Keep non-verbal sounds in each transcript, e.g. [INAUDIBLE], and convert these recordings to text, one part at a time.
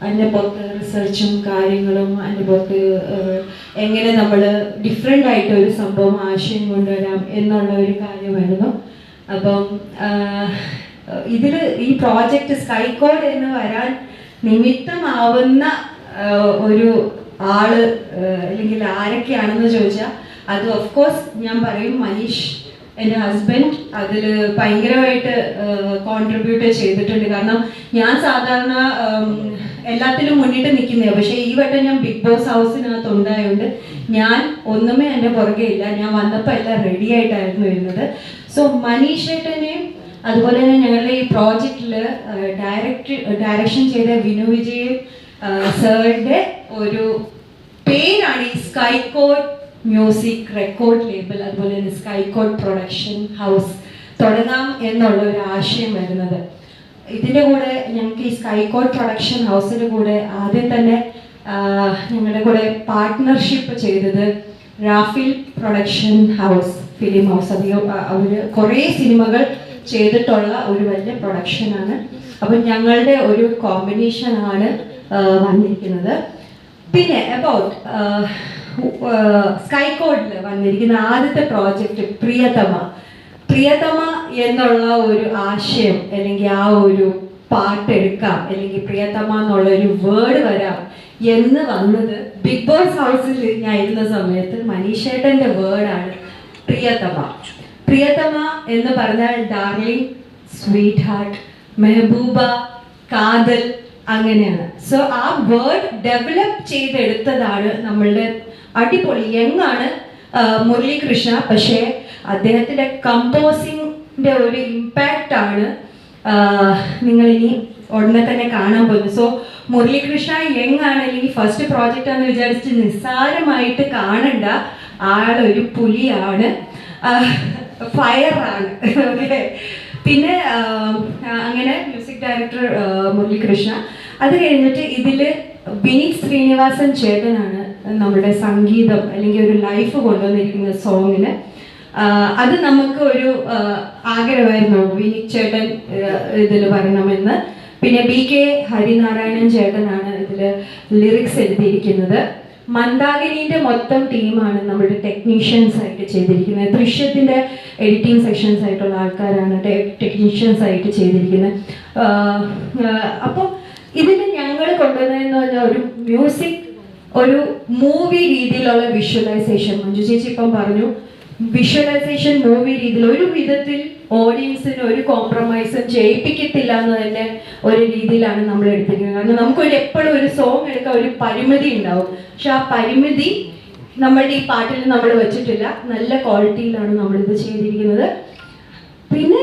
അതിന്റെ പുറത്ത് റിസർച്ചും കാര്യങ്ങളും അതിന്റെ പുറത്ത് എങ്ങനെ നമ്മൾ ഡിഫറെന്റ് ആയിട്ട് ഒരു സംഭവം ആശയം കൊണ്ടുവരാം എന്നുള്ള ഒരു കാര്യമായിരുന്നു. അപ്പം ഇതിൽ ഈ പ്രോജക്റ്റ് സ്കൈകോഡ് എന്ന് വരാൻ നിമിത്തമാവുന്ന ഒരു ആൾ അല്ലെങ്കിൽ ആരൊക്കെയാണെന്ന് ചോദിച്ചാൽ അത് ഓഫ് കോഴ്സ് ഞാൻ പറയും മനീഷ് എന്റെ ഹസ്ബൻഡ് അതിൽ ഭയങ്കരമായിട്ട് കോൺട്രിബ്യൂട്ട് ചെയ്തിട്ടുണ്ട്. കാരണം ഞാൻ സാധാരണ എല്ലാത്തിലും മുന്നിട്ട് നിൽക്കുന്നതാണ് പക്ഷേ ഈ വട്ടം ഞാൻ ബിഗ് ബോസ് ഹൗസിനകത്ത് ഉണ്ടായതുകൊണ്ട് ഞാൻ ഒന്നുമേ എന്റെ പുറകെ ഇല്ല. ഞാൻ വന്നപ്പോൾ എല്ലാം റെഡി ആയിട്ടായിരുന്നു വരുന്നത് സോ മനീഷ് ഏട്ടനെയും അതുപോലെ തന്നെ ഞങ്ങളുടെ ഈ പ്രോജക്റ്റിൽ ഡയറക്റ്റ് ഡയറക്ഷൻ ചെയ്ത വിനു വിജയ് സാറിന്റെ ഒരു പേരാണ് ഈ സ്കൈകോഡ് മ്യൂസിക് റെക്കോർഡ് ലേബൽ അതുപോലെ തന്നെ സ്കൈകോഡ് പ്രൊഡക്ഷൻ ഹൗസ് തുടങ്ങാം എന്നുള്ള ഒരു ആശയം വരുന്നത്. ഇതിന്റെ കൂടെ ഞങ്ങൾക്ക് ഈ സ്കൈകോഡ് പ്രൊഡക്ഷൻ ഹൗസിന്റെ കൂടെ ആദ്യം തന്നെ ഞങ്ങളുടെ കൂടെ പാർട്ട്ണർഷിപ്പ് ചെയ്തത് Raffle production house film house അധികം അവർ കുറേ സിനിമകൾ ചെയ്തിട്ടുള്ള ഒരു വലിയ പ്രൊഡക്ഷനാണ് അപ്പം ഞങ്ങളുടെ ഒരു കോമ്പിനേഷനാണ് വന്നിരിക്കുന്നത്. പിന്നെ അബൌട്ട് സ്കൈകോഡിൽ വന്നിരിക്കുന്ന ആദ്യത്തെ പ്രോജക്റ്റ് പ്രിയതമ. പ്രിയതമ എന്നുള്ള ഒരു ആശയം അല്ലെങ്കിൽ ആ ഒരു പാട്ട് എടുക്കാം. അല്ലെങ്കിൽ പ്രിയതമ എന്നുള്ള ഒരു വേർഡ് വരാം എന്ന് വന്നത് ബിഗ് ബോസ് ഹൗസിൽ ഞാൻ ഇരുന്ന സമയത്ത് മനീഷേട്ടന്റെ വേർഡാണ് പ്രിയതമ. പ്രിയതമ എന്ന് പറഞ്ഞാൽ ഡാർലിംഗ് സ്വീറ്റ് ഹാർട്ട് മെഹബൂബ കാതൽ അങ്ങനെയാണ്. സോ ആ വേർഡ് ഡെവലപ്പ് ചെയ്തെടുത്തതാണ് നമ്മളുടെ അടിപൊളി യങ്ങാണ് മുരളീകൃഷ്ണ. പക്ഷേ അദ്ദേഹത്തിന്റെ കമ്പോസിങ്ങിന്റെ ഒരു ഇമ്പാക്റ്റ് ആണ് നിങ്ങൾ ഇനി ഉടനെ തന്നെ കാണാൻ പോകുന്നത്. സോ മുരളീകൃഷ്ണ യങ് അല്ലെങ്കിൽ ഫസ്റ്റ് പ്രോജക്റ്റ് ആണെന്ന് വിചാരിച്ച് നിസ്സാരമായിട്ട് കാണണ്ട. ആളൊരു പുലിയാണ്. ഫയർ ആണ്. [LAUGHS] ഓക്കെ പിന്നെ അങ്ങനെ ഡയറക്ടർ മുരളികൃഷ്ണ അത് കഴിഞ്ഞിട്ട് ഇതിൽ വിനീത് ശ്രീനിവാസൻ ചേട്ടനാണ് നമ്മുടെ സംഗീതം അല്ലെങ്കിൽ ഒരു ലൈഫ് കൊണ്ടുവന്നിരിക്കുന്ന സോങ്ങിന് അത് നമുക്ക് ഒരു ആഗ്രഹമായിരുന്നു. വിനീത് ചേട്ടൻ ഇതിൽ വരണമെന്ന്. പിന്നെ ബി കെ ഹരിനാരായണൻ ചേട്ടനാണ് ഇതിൽ ലിറിക്സ് എഴുതിയിരിക്കുന്നത്. മന്ദാകിനിയുടെ മൊത്തം ടീമാണ് നമ്മുടെ ടെക്നീഷ്യൻസ് ആയിട്ട് ചെയ്തിരിക്കുന്നത്. ദൃശ്യത്തിന്റെ എഡിറ്റിംഗ് സെഷൻസ് ആയിട്ടുള്ള ആൾക്കാരാണ് ടെക്നീഷ്യൻസ് ആയിട്ട് ചെയ്തിരിക്കുന്നത്. അപ്പം ഇതിന് ഞങ്ങൾ കൊണ്ടുവന്നതെന്ന് പറഞ്ഞാൽ ഒരു മ്യൂസിക് ഒരു മൂവി രീതിയിലുള്ള വിഷ്വലൈസേഷൻ മഞ്ജു ചേച്ചി ഇപ്പം പറഞ്ഞു വിഷ്വലൈസേഷൻ മൂവി രീതിയിൽ ഒരു വിധത്തിൽ ഓഡിയൻസിന് ഒരു കോംപ്രമൈസും ചെയ്യിപ്പിക്കത്തില്ല എന്ന് തന്നെ ഒരു രീതിയിലാണ് നമ്മൾ എടുത്തിരിക്കുന്നത്. കാരണം നമുക്കൊരു എപ്പോഴും ഒരു സോങ് എടുക്കാൻ ഒരു പരിമിതി ഉണ്ടാവും. പക്ഷെ ആ പരിമിതി നമ്മളുടെ ഈ പാട്ടിൽ നമ്മൾ വെച്ചിട്ടില്ല. നല്ല ക്വാളിറ്റിയിലാണ് നമ്മളിത് ചെയ്തിരിക്കുന്നത്. പിന്നെ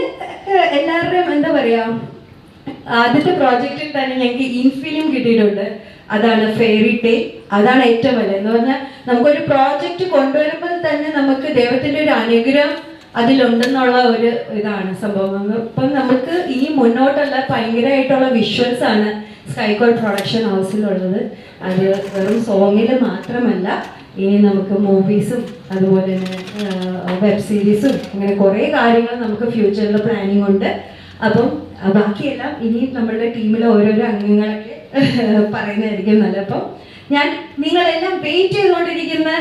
എല്ലാവരുടെയും എന്താ പറയാ ആദ്യത്തെ പ്രോജക്റ്റിൽ തന്നെ ഞങ്ങൾക്ക് ഇൻഫിലിം കിട്ടിയിട്ടുണ്ട്. അതാണ് ഫെയറി ഡേ അതാണ് ഏറ്റവും വലിയ എന്ന് പറഞ്ഞാൽ നമുക്കൊരു പ്രോജക്റ്റ് കൊണ്ടുവരുമ്പോൾ തന്നെ നമുക്ക് ദൈവത്തിന്റെ ഒരു അനുഗ്രഹം അതിലുണ്ടെന്നുള്ള ഒരു ഇതാണ് സംഭവം. ഇപ്പം നമുക്ക് ഈ മുന്നോട്ടുള്ള ഭയങ്കരമായിട്ടുള്ള വിഷ്വൽസ് ആണ് സ്കൈകോൾ പ്രൊഡക്ഷൻ ഹൗസിലുള്ളത് അത് വെറും സോങ്ങിൽ മാത്രമല്ല ഇനി നമുക്ക് മൂവീസും അതുപോലെ തന്നെ വെബ് സീരീസും അങ്ങനെ കുറേ കാര്യങ്ങൾ നമുക്ക് ഫ്യൂച്ചറിൽ പ്ലാനിങ് ഉണ്ട്. അപ്പം ബാക്കിയെല്ലാം ഇനി നമ്മളുടെ ടീമിലെ ഓരോരോ അംഗങ്ങളൊക്കെ [LAUGHS] പറയുന്നതായിരിക്കും നല്ല അപ്പം ഞാൻ നിങ്ങളെല്ലാം വെയിറ്റ് ചെയ്തുകൊണ്ടിരിക്കുന്ന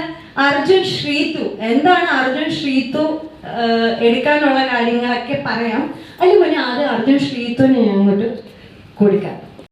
അർജുൻ ശ്രീതു എന്താണ് അർജുൻ ശ്രീതു എടുക്കാനുള്ള കാര്യങ്ങളൊക്കെ പറയാം. അതിന് മുന്നേ ആദ്യം അർജുൻ ശ്രീതുവിനെ ഞാൻ അങ്ങോട്ട് കൊടുക്കാം?